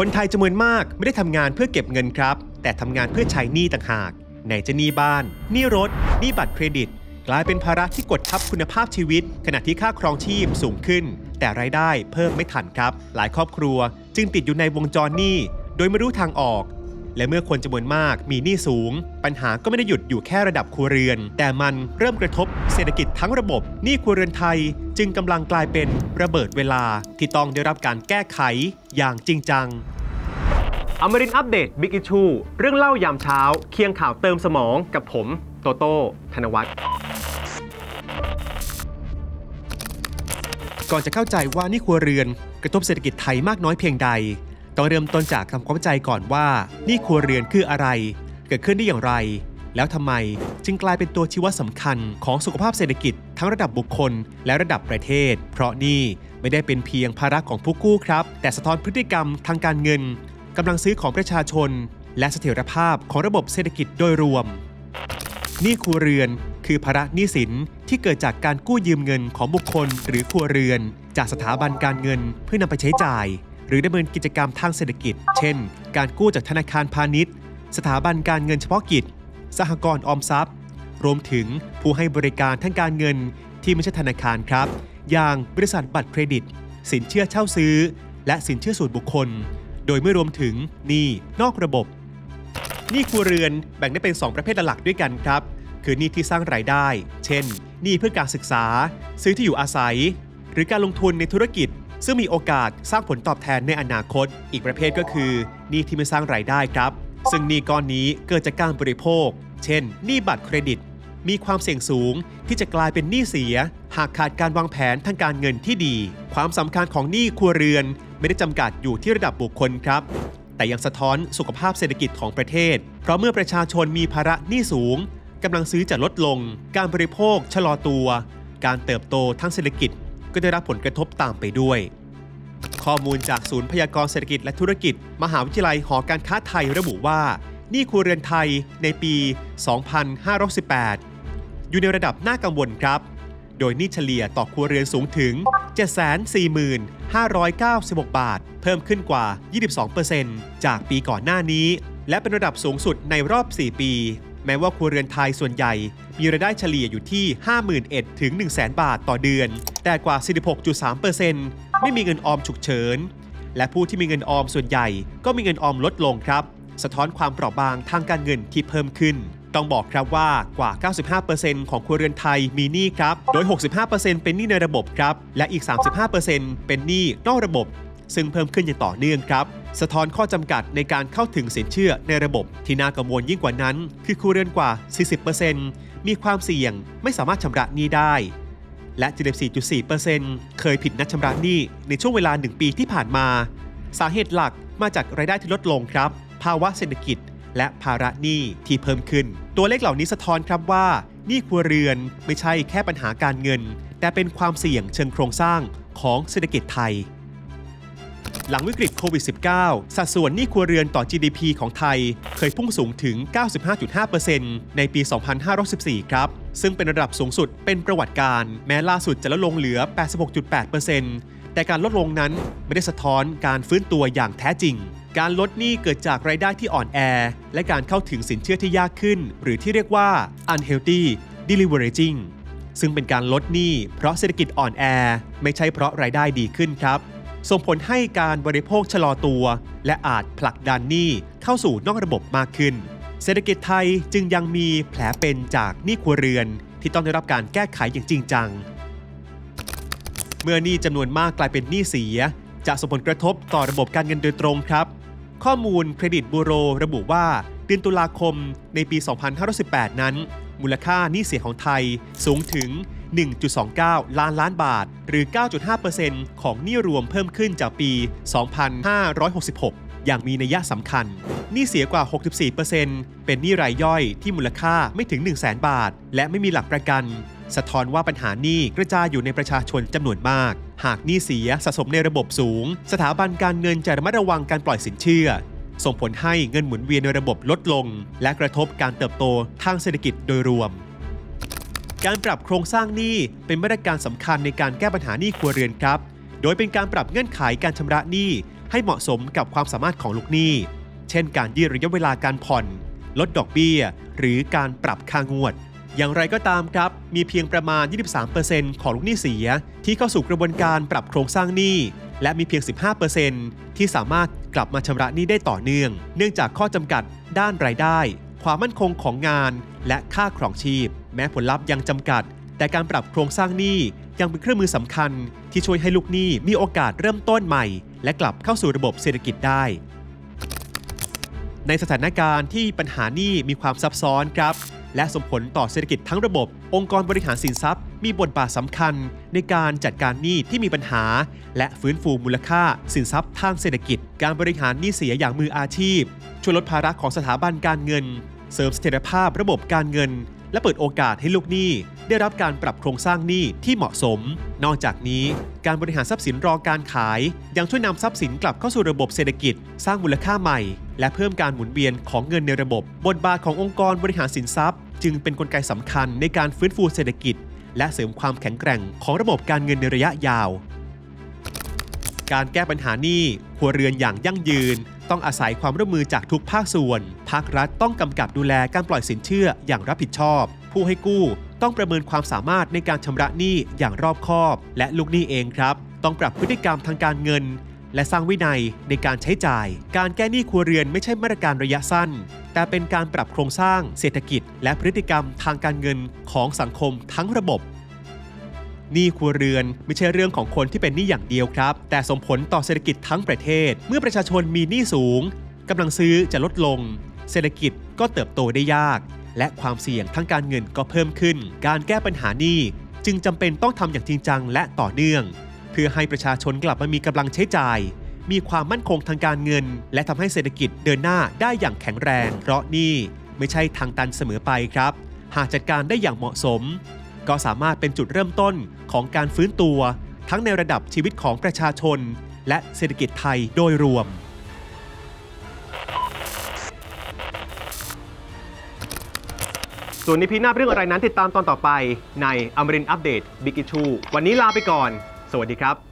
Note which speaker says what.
Speaker 1: คนไทยจำนวนมากไม่ได้ทำงานเพื่อเก็บเงินครับ แต่ทำงานเพื่อใช้หนี้ต่างหากไหนจะหนี้บ้านหนี้รถหนี้บัตรเครดิต กลายเป็นภาระที่กดทับคุณภาพชีวิต ขณะที่ค่าครองชีพสูงขึ้น แต่รายได้เพิ่มไม่ทันครับ หลายครอบครัว จึงติดอยู่ในวงจรหนี้โดยไม่รู้ทางออก และเมื่อคนจำนวนมากมีหนี้สูง ปัญหาก็ไม่ได้หยุดอยู่แค่ระดับครัวเรือน แต่มันเริ่มกระทบ เศรษฐกิจทั้งระบบหนี้ครัวเรือนไทยจึงกำลังกลายเป็นระเบิดเวลาที่ต้องได้รับการแก้ไขอย่างจริงจังอมรินอัปเดตบิ๊กอิชูเรื่องเล่ายามเช้า เคียงข่าวเติมสมองกับผม โตโต้ธนวัฒน์ก่อนจะเข้าใจว่านี่ครัวเรือนกระทบเศรษฐกิจไทยมากน้อยเพียงใด ต้องเริ่มต้นจากทำความเข้าใจก่อนว่านี่ครัวเรือนคืออะไร เกิดขึ้นได้อย่างไร แล้วทำไมจึงกลายเป็นตัวชี้วัดสำคัญของสุขภาพเศรษฐกิจทั้งระดับบุคคลและระดับประเทศ เพราะนี่ไม่ได้เป็นเพียงภาระของผู้กู้ครับ แต่สะท้อนพฤติกรรมทางการเงินกำลังซื้อของประชาชน และเสถียรภาพของระบบเศรษฐกิจโดยรวมหนี้ครัวเรือนคือภาระหนี้สินที่เกิดจากการกู้ยืมเงินของบุคคล หรือครัวเรือน จากสถาบันการเงินเพื่อนำไปใช้จ่าย หรือดำเนินกิจกรรมทางเศรษฐกิจ เช่น การกู้จากธนาคารพาณิชย์ สถาบันการเงินเฉพาะกิจ สหกรณ์ออมทรัพย์ รวมถึงผู้ให้บริการทางการเงินที่ไม่ใช่ธนาคารครับ อย่างบริษัทบัตรเครดิต สินเชื่อเช่าซื้อ และสินเชื่อส่วนบุคคล โดยไม่รวมถึงหนี้นอกระบบหนี้ครัวเรือนแบ่งได้เป็น 2 ประเภทหลักด้วยกันครับ คือหนี้ที่สร้างรายได้ เช่นหนี้เพื่อการศึกษา ซื้อที่อยู่อาศัย หรือการลงทุนในธุรกิจ ซึ่งมีโอกาสสร้างผลตอบแทนในอนาคต อีกประเภทก็คือหนี้ที่ไม่สร้างรายได้ครับ ซึ่งหนี้ก้อนนี้เกิดจากการบริโภค เช่น หนี้บัตรเครดิต มีความเสี่ยงสูงที่จะกลายเป็นหนี้เสีย หากขาดการวางแผนทางการเงินที่ดี ความสำคัญของหนี้ครัวเรือน ไม่ได้จำกัดอยู่ที่ระดับบุคคลครับ แต่ยังสะท้อนสุขภาพเศรษฐกิจของประเทศ เพราะเมื่อประชาชนมีภาระหนี้สูงกำลังซื้อจะลดลง การบริโภคชะลอตัว การเติบโตทางเศรษฐกิจ ก็ได้รับผลกระทบตามไปด้วย ข้อมูลจากศูนย์พยากรณ์เศรษฐกิจและธุรกิจ มหาวิทยาลัยหอการค้าไทยระบุว่านี้ครัวเรือนไทยในปี 2518 อยู่ในระดับน่ากังวลครับ โดยนี้เฉลี่ยต่อครัวเรือนสูงถึง744,596 บาท เพิ่มขึ้นกว่า 22%จากปีก่อนหน้านี้ และเป็นระดับสูงสุดในรอบ 4 ปี แม้ว่าครัวเรือนไทยส่วนใหญ่ มีรายได้เฉลี่ยอยู่ที่ 51,000ถึง100,000 บาทต่อเดือน แต่กว่า 46.3%ไม่มีเงินออมฉุกเฉิน และผู้ที่มีเงินออมส่วนใหญ่ ก็มีเงินออมลดลงครับ สะท้อนความเปราะบางทางการเงินที่เพิ่มขึ้น ต้องบอกครับว่ากว่า 95%ของครัวเรือนไทยมีหนี้ครับ โดย 65%เป็นหนี้ในระบบครับ และอีก 35%เป็นหนี้นอกระบบ ซึ่งเพิ่มขึ้นอย่างต่อเนื่องครับ สะท้อนข้อจำกัดในการเข้าถึงสินเชื่อในระบบที่น่ากังวลยิ่งกว่านั้น คือครัวเรือนกว่า 40%มีความเสี่ยงไม่สามารถชำระหนี้ได้ และ 74.4%เคยผิดนัดชำระหนี้ในช่วงเวลา 1 ปีที่ผ่านมา สาเหตุหลักมาจากรายได้ที่ลดลงครับ ภาวะเศรษฐกิจ และภาระหนี้ที่เพิ่มขึ้น ตัวเลขเหล่านี้สะท้อนครับว่าหนี้ครัวเรือนไม่ใช่แค่ปัญหาการเงิน แต่เป็นความเสี่ยงเชิงโครงสร้างของเศรษฐกิจไทย หลังวิกฤตโควิด -19 สัดส่วนหนี้ครัวเรือนต่อ GDP ของไทย เคยพุ่งสูงถึง 95.5%ในปี 2514 ครับ ซึ่งเป็นระดับสูงสุดเป็นประวัติการ แม้ล่าสุดจะลดลงเหลือ 86.8%แต่การลดลงนั้นไม่ได้สะท้อนการฟื้นตัวอย่างแท้จริงการลดหนี้เกิดจากรายได้ที่อ่อนแอ และการเข้าถึงสินเชื่อที่ยากขึ้น หรือที่เรียกว่า unhealthy deleveraging ซึ่งเป็นการลดหนี้เพราะเศรษฐกิจอ่อนแอ ไม่ใช่เพราะรายได้ดีขึ้นครับ ส่งผลให้การบริโภคชะลอตัว และอาจผลักดันหนี้เข้าสู่นอกระบบมากขึ้น เศรษฐกิจไทยจึงยังมีแผลเป็นจากหนี้ครัวเรือน ที่ต้องได้รับการแก้ไขอย่างจริงจัง เมื่อหนี้จำนวนมากกลายเป็นหนี้เสีย จะส่งผลกระทบต่อระบบการเงินโดยตรงครับ ข้อมูลเครดิตบูโรระบุว่าเดือนตุลาคมในปี 2518 นั้น มูลค่าหนี้เสียของไทยสูงถึง 1.29 ล้านล้านบาท หรือ 9.5%ของหนี้รวมเพิ่มขึ้นจากปี 2566 อย่างมีนัยสำคัญ หนี้เสียกว่า 64%เป็นหนี้รายย่อยที่มูลค่าไม่ถึง 1 0 0 0 0แบาท และไม่มีหลักประกัน สะท้อนว่าปัญหาหนี้กระจายอยู่ในประชาชนจำนวนมาก หากหนี้เสียสะสมในระบบสูง สถาบันการเงินจะระมัดระวังการปล่อยสินเชื่อส่งผลให้เงินหมุนเวียนในระบบลดลง และกระทบการเติบโตทางเศรษฐกิจโดยรวม การปรับโครงสร้างหนี้เป็นมาตรการสำคัญในการแก้ปัญหาหนี้ครัวเรือนครับ โดยเป็นการปรับเงื่อนไขการชำระหนี้ให้เหมาะสมกับความสามารถของลูกหนี้ เช่น การยืดระยะเวลาการผ่อน ลดดอกเบี้ย หรือการปรับค่างวด อย่างไรก็ตามครับ มีเพียงประมาณ 23%ของลูกหนี้เสีย ที่เข้าสู่กระบวนการปรับโครงสร้างหนี้และมีเพียง 15%ที่สามารถกลับมาชำระหนี้ได้ต่อเนื่อง เนื่องจากข้อจำกัดด้านรายได้ ความมั่นคงของงาน และค่าครองชีพ แม้ผลลัพธ์ยังจำกัด แต่การปรับโครงสร้างหนี้ยังเป็นเครื่องมือสำคัญ ที่ช่วยให้ลูกหนี้มีโอกาสเริ่มต้นใหม่ และกลับเข้าสู่ระบบเศรษฐกิจได้ ในสถานการณ์ที่ปัญหาหนี้มีความซับซ้อนครับ และส่งผลต่อเศรษฐกิจทั้งระบบ องค์กรบริหารสินทรัพย์ มีบทบาทสำคัญ ในการจัดการหนี้ที่มีปัญหา และฟื้นฟูมูลค่า สินทรัพย์ทางเศรษฐกิจ การบริหารหนี้เสียอย่างมืออาชีพช่วยลดภาระของสถาบันการเงิน เสริมเสถียรภาพระบบการเงิน และเปิดโอกาสให้ลูกหนี้ได้รับการปรับโครงสร้างหนี้ที่เหมาะสม นอกจากนี้ การบริหารทรัพย์สินรอการขาย ยังช่วยนำทรัพย์สินกลับเข้าสู่ระบบเศรษฐกิจ สร้างมูลค่าใหม่ และเพิ่มการหมุนเวียนของเงินในระบบ บทบาทขององค์กรบริหารสินทรัพย์ จึงเป็นนกลไกสำคัญในการฟื้นฟูเศรษฐกิจ และเสริมความแข็งแกร่งของระบบการเงินในระยะยาว การแก้ปัญหานี้ครัวเรือนอย่างยั่งยืน ต้องอาศัยความร่วมมือจากทุกภาคส่วน ภาครัฐต้องกำกับดูแลการปล่อยสินเชื่ออย่างรับผิดชอบ ผู้ให้กู้ต้องประเมินความสามารถในการชำระหนี้อย่างรอบคอบ และลูกหนี้เองครับ ต้องปรับพฤติกรรมทางการเงิน และสร้างวินัยในการใช้จ่าย การแก้หนี้ครัวเรือนไม่ใช่มาตรการระยะสั้น แต่เป็นการปรับโครงสร้างเศรษฐกิจ และพฤติกรรมทางการเงินของสังคมทั้งระบบ หนี้ครัวเรือนไม่ใช่เรื่องของคนที่เป็นหนี้อย่างเดียวครับ แต่ส่งผลต่อเศรษฐกิจทั้งประเทศ เมื่อประชาชนมีหนี้สูงกำลังซื้อจะลดลง เศรษฐกิจก็เติบโตได้ยาก และความเสี่ยงทั้งการเงินก็เพิ่มขึ้น การแก้ปัญหาหนี้จึงจำเป็นต้องทำอย่างจริงจังและต่อเนื่อง เพื่อให้ประชาชนกลับมามีกำลังใช้จ่าย มีความมั่นคงทางการเงิน และทำให้เศรษฐกิจเดินหน้าได้อย่างแข็งแรง เพราะนี่ไม่ใช่ทางตันเสมอไปครับ หากจัดการได้อย่างเหมาะสม ก็สามารถเป็นจุดเริ่มต้นของการฟื้นตัว ทั้งในระดับชีวิตของประชาชน และเศรษฐกิจไทยโดยรวม ส่วนในพีหน้าเรื่องอะไรนั้นติดตามตอนต่อไปในอมรินอัปเดตบิ๊กอิชูวันนี้ลาไปก่อน สวัสดีครับ